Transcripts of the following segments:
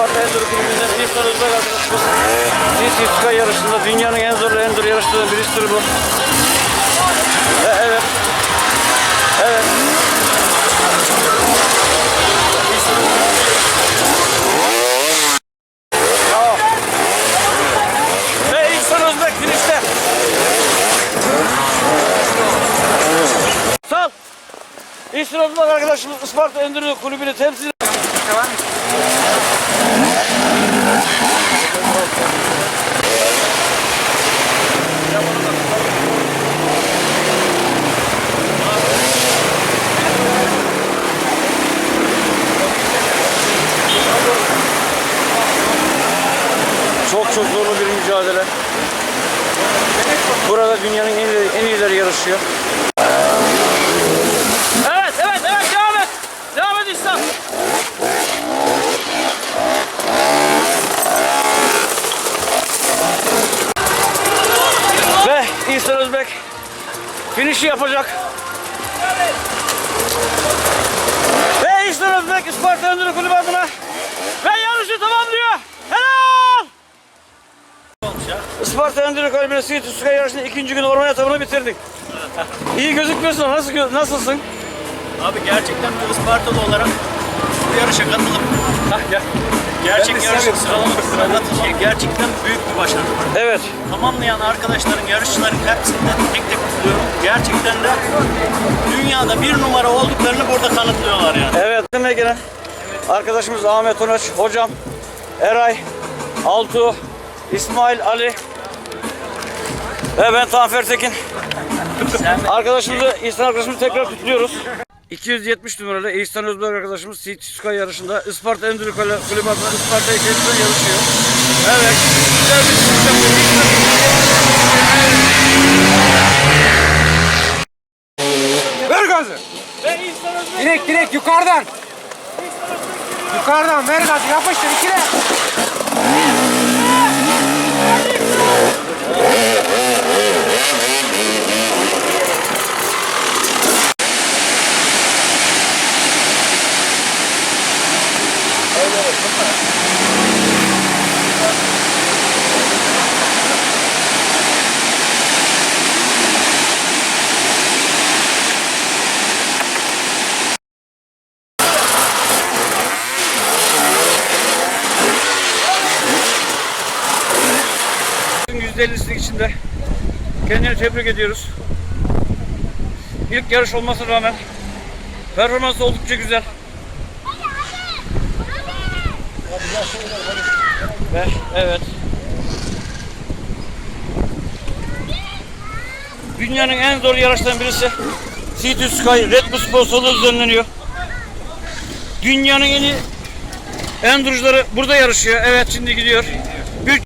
Isparta Enduro Kulübü'nden İhsan Özbek arkadaşımız CC Sky yarışında dünyanın en zor enduro yarışlarından birisidir bu. Ve evet. Evet. Özbek arkadaşımız Isparta Enduro Kulübü'nü temsil Çok çok zorlu bir mücadele. Burada dünyanın en iyileri, en iyileri yarışıyor. Evet, evet, evet devam et. Devam et İhsan. Ve İhsan Özbek finişi yapacak. Ve İhsan Özbek Isparta Enduro Kulübü adına ve yarışı tamamlıyor. Helal! Isparta Enduro Kulübü'nün Siirt Üsküdar yarışının ikinci gün orman etabını bitirdik. İyi gözükmüyorsun. Nasıl, nasılsın? Abi gerçekten bir Ispartalı olarak bu yarışa katılıp gerçek yarışın sıralamasına katılmak gerçekten büyük bir başarı. Evet. Tamamlayan arkadaşların, yarışçıların hepsinden tek tek kutluyorum. Gerçekten de dünyada bir numara olduklarını burada kanıtlıyorlar yani. Evet. Emeğe gelen arkadaşımız Ahmet Onaç, hocam, Eray, Altu, İsmail, Ali ve ben Tafer Tekin. Arkadaşımızı, İhsan arkadaşımızı tekrar kutluyoruz. 270 numaralı İhsan Özberk arkadaşımız Sky yarışında Isparta Enduro Kulübü adına Isparta ikinciden yarışıyor. Evet. Güzel bir sistem. Ver gazı. Direkt direkt yukarıdan. Yukarıdan ver gazı yapıştır ikile. %50'sinin içinde. Kendini tebrik ediyoruz. İlk yarış olmasına rağmen performans oldukça güzel. Ve evet. Dünyanın en zor yarışlarından birisi City Sky Red Bull sponsorluğu düzenleniyor. Dünyanın en iyi endurucuları burada yarışıyor. Evet şimdi gidiyor. Bir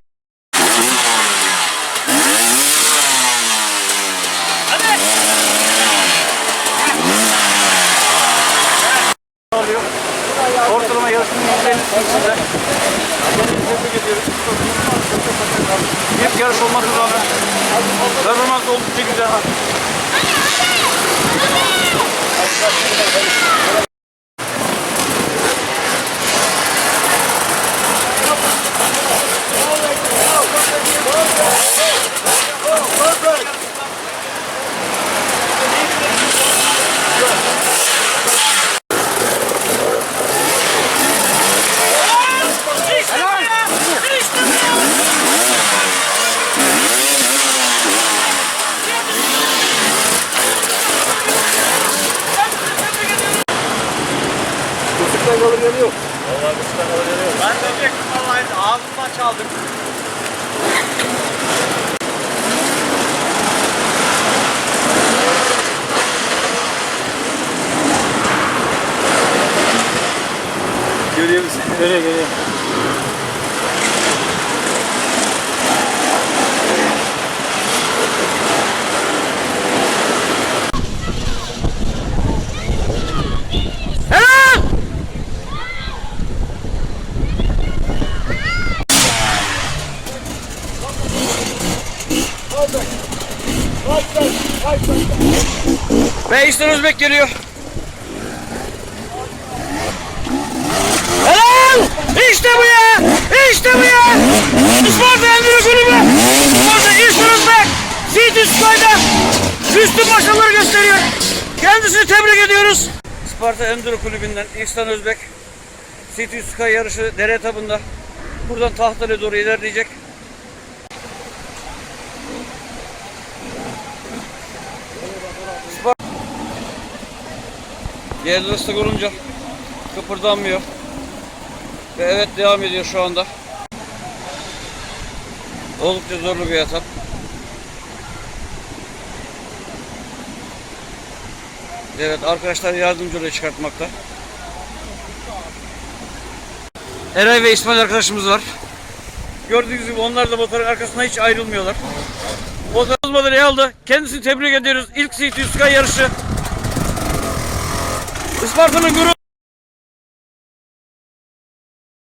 alıyor. Ortalama yarışının %50'si içinde. Kendinizi tebrik ediyoruz. İlk yarış olmasına rağmen performans oldukça güzel. Ben diyecektim vallahi ağzımdan çaldım. Görüyor musun? Görüyor, görüyor. Ve İstan Özbek geliyor. Helal! İşte bu ya! İşte bu ya! Isparta Endüro Kulübü! Isparta İstan Özbek! City Sky'da üstün başarıları gösteriyor. Kendisini tebrik ediyoruz. Isparta Endüro Kulübü'nden İhsan Özbek City Sky yarışı dere etabında buradan Tahtalı'ya doğru ilerleyecek. Yerli ıslık olunca kıpırdanmıyor. Ve evet devam ediyor şu anda. Oldukça zorlu bir etap. Evet arkadaşlar yardımcı oluyor çıkartmakta. Eray ve İsmail arkadaşımız var. Gördüğünüz gibi onlar da motorun arkasından hiç ayrılmıyorlar. Motor madalyayı aldı. Kendisini tebrik ediyoruz. İlk CT Sky yarışı. Isparta'nın gururu.